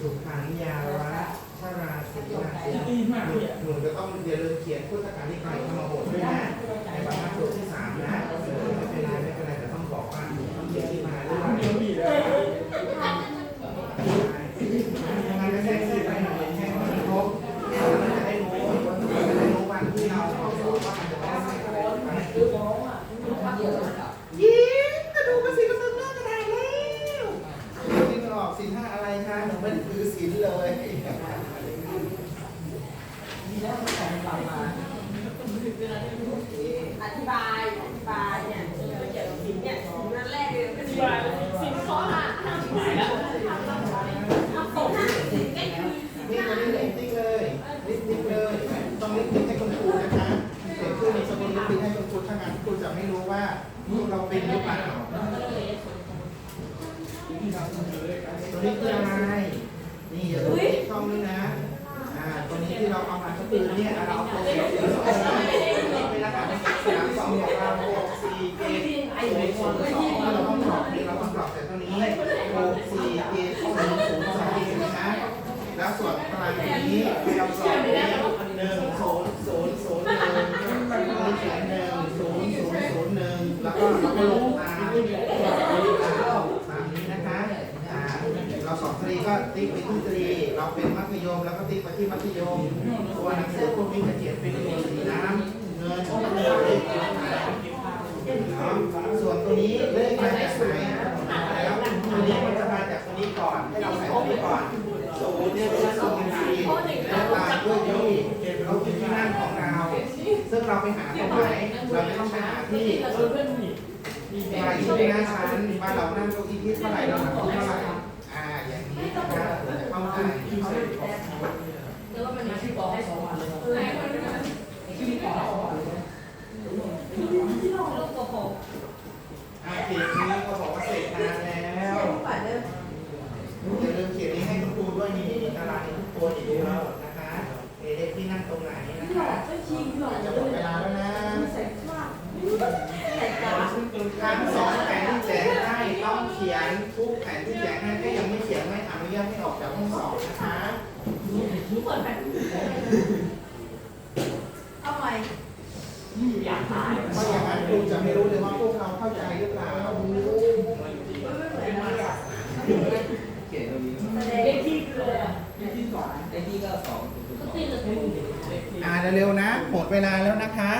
สุขังยาวะชราสิมาหนูจะต้องอย่าลืมเขียนพุทธการที่ใครเข้ามาบทด้วยนะในบรรทัดบทที่สามนะเออไม่เป็นไรไม่เป็นไรแต่ต้องบอกว่าหนูต้องเขียนที่มาด้วยทำงานก็แค่ที่ไปหน่อยแค่ให้ครบเราจะได้รู้จะได้รู้วันที่เราเข้าสอบว่ามันจะต้องใส่อะไรบ้างยิ้มกระดูกกระสีกระตึงเรื่องกระดาษแล้วจริงออกสินห้าอะไรคะหนูไม่ได้ถือสินเลย อธิบายอธิบายเนี่ยเกี่ยวกับสินเนี่ยนั่นแรกเลยอธิบายสินข้อละห้ามสิน นี่ตัวนี้ลิปติ๊กเลยลิปติ๊กเลยต้องลิปติ๊กให้คุณครูนะคะเด็กชื่อมีสกุลลิปติ๊กให้คุณครูถ้างั้นครูจะไม่รู้ว่าเราเป็นหรือเปล่าตัวนี้คืออะไรนี่อย่าลืมช่องนี้นะอ่าตัวนี้ที่เราเอามาก็คือเนี่ยเราเอาตัวสีสองนี่เป็นรหัสสามสองของเราหกสี่เจ็ดศูนนย์สองเราต้องกรอกเราต้องกรอกแต่ตัวนี้หกสี่เจ็ดศูนย์ศูนย์สองนะ แล้ว ส่วนกลางนี้เราสอบนี้หนึ่งศูนย์ศูนย์ศูนย์หนึ่งนี่เขียนหนึ่งศูนย์ศูนย์ศูนย์หนึ่งแล้วก็เราก็ลงตามตามนี้นะคะอ่าเราสอบตรีก็ติ๊กไปที่ตรี เราเป็นมัธยมแล้วก็ติ๊กไปที่มัธยมตัวหนังสือพวกนี้จะเขียนเป็นตัวสีน้ำเงินเงินส่วนตัวนี้เลขมาจากไหนแล้วตัวนี้มันจะมาจากตัวนี้ก่อนให้เราใส่ตัวนี้ก่อน ศูนย์เนี่ยเป็นศูนย์สี่แล้วตามด้วยที่เราที่นั่งของเราซึ่งเราไปหาตรงไหนเราจะต้องไปหาที่รายชื่หน้าชั้นว่าเรานั่งเก้าอี้ที่เท่าไหร่เราหาที่เท่าไหร่อ่าอย่างนี้นะเข้าใจแล้วก็เป็นอาชีพบอกให้สองวันเลยชีวิตของเราลูกโกหกอ่าเขียนนี้เขาบอกว่าเสร็จนานแล้ว ปัดเด้อ อย่าลืมเขียนนี้ให้คุณครูด้วยนี่มีตารางทุกตัวอีกแล้วนะคะเด็กที่นั่งต รงไหนนะคะจะหมดเวลาแล้วนะใส่ผ้าใส่กาทั้งสองแผนที่แจกให้ต้องเขียนทุกแผนที่แจกให้ถ้ายังไม่เขียนไม่อนุญาตให้ออกจากห้องสอบนะคะทุกคนแบบเอาใหม่อยากตายเพราะอย่างนั้นครูจะไม่รู้เลยว่าพวกเราเข้าใจหรือเปล่าเขียนตรงนี้ เลขที่คืออะไรอะ เลขที่สองเลขที่ก็สอง ก็ตีละทุน อ่าน เร็วๆนะ หมดเวลาแล้วนะคะ